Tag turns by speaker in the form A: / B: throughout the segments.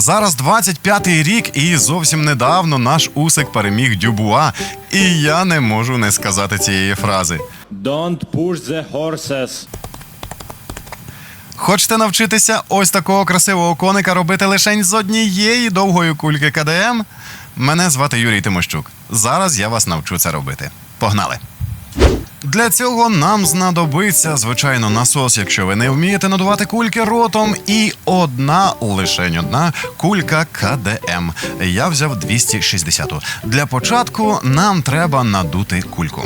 A: Зараз 25-й рік, і зовсім недавно наш усик переміг Дюбуа. І я не можу не сказати цієї фрази.
B: Don't push the horses.
A: Хочете навчитися ось такого красивого коника робити лишень з однієї довгої кульки КДМ? Мене звати Юрій Тимощук. Зараз я вас навчу це робити. Погнали! Для цього нам знадобиться, звичайно, насос, якщо ви не вмієте надувати кульки ротом, і одна, лишень одна кулька КДМ. Я взяв 260. Для початку нам треба надути кульку.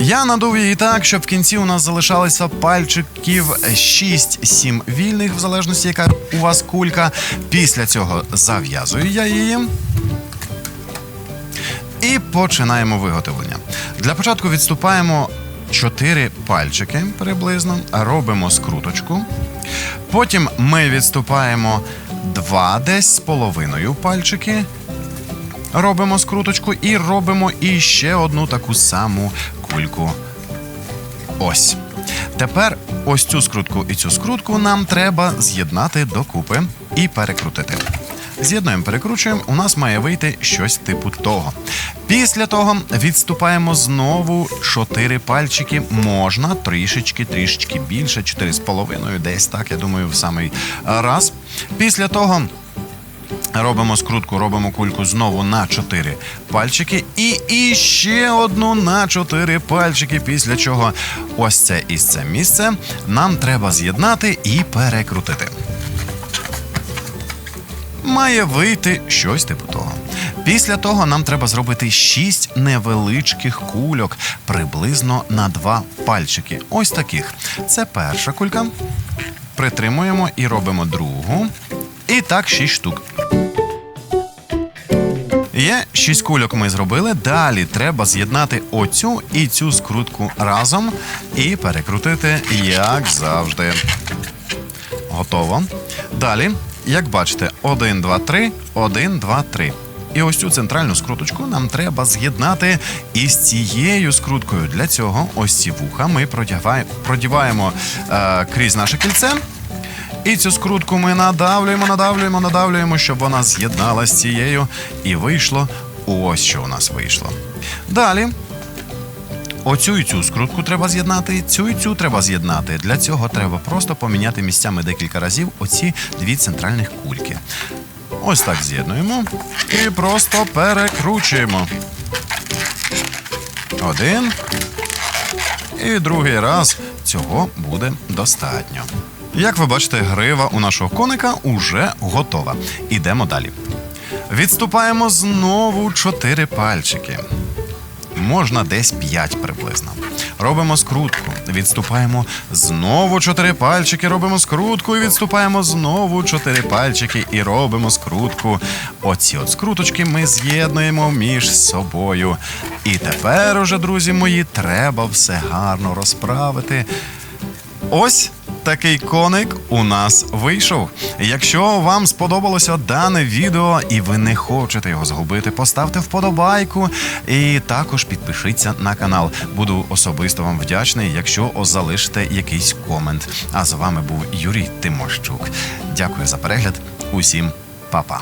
A: Я надув її так, щоб в кінці у нас залишалося пальчиків 6-7 вільних, в залежності, яка у вас кулька. Після цього зав'язую я її. І починаємо виготовлення. Для початку відступаємо 4 пальчики приблизно, робимо скруточку. Потім ми відступаємо 2 десь з половиною пальчики. Робимо скруточку і робимо іще одну таку саму кульку. Ось. Тепер ось цю скрутку і цю скрутку нам треба з'єднати докупи і перекрутити. З'єднуємо, перекручуємо, у нас має вийти щось типу того. Після того відступаємо знову 4 пальчики. Можна трішечки, трішечки більше, 4,5, десь так, я думаю, в самий раз. Після того Робимо скрутку, робимо кульку знову на 4 пальчики. І іще одну на 4 пальчики. Після чого ось це і це місце нам треба з'єднати і перекрутити. Має вийти щось типу того. Після того нам треба зробити 6 невеличких кульок приблизно на 2 пальчики. Ось таких. Це перша кулька. Притримуємо і робимо другу. І так 6 штук. Є шість кульок ми зробили. Далі треба з'єднати оцю і цю скрутку разом і перекрутити, як завжди. Готово. Далі, як бачите, 1, 2, 3, 1, 2, 3. І ось цю центральну скруточку нам треба з'єднати із цією скруткою. Для цього ось ці вуха ми продіваємо, е, крізь наше кільце. І цю скрутку ми надавлюємо, надавлюємо, надавлюємо, щоб вона з'єдналася з цією. І вийшло ось що у нас вийшло. Далі. Оцю і цю скрутку треба з'єднати, цю і цю треба з'єднати. Для цього треба просто поміняти місцями декілька разів оці дві центральних кульки. Ось так з'єднуємо і просто перекручуємо. Один. І другий раз цього буде достатньо. Як ви бачите, грива у нашого коника уже готова. Ідемо далі. Відступаємо знову 4 пальчики. Можна десь 5 приблизно. Робимо скрутку, відступаємо знову 4 пальчики, робимо скрутку і відступаємо знову 4 пальчики і робимо скрутку. Оці от скруточки ми з'єднуємо між собою. І тепер уже, друзі мої, треба все гарно розправити. Ось такий коник у нас вийшов. Якщо вам сподобалося дане відео і ви не хочете його згубити, поставте вподобайку і також підпишіться на канал. Буду особисто вам вдячний, якщо залишите якийсь комент. А з вами був Юрій Тимощук. Дякую за перегляд. Усім па-па.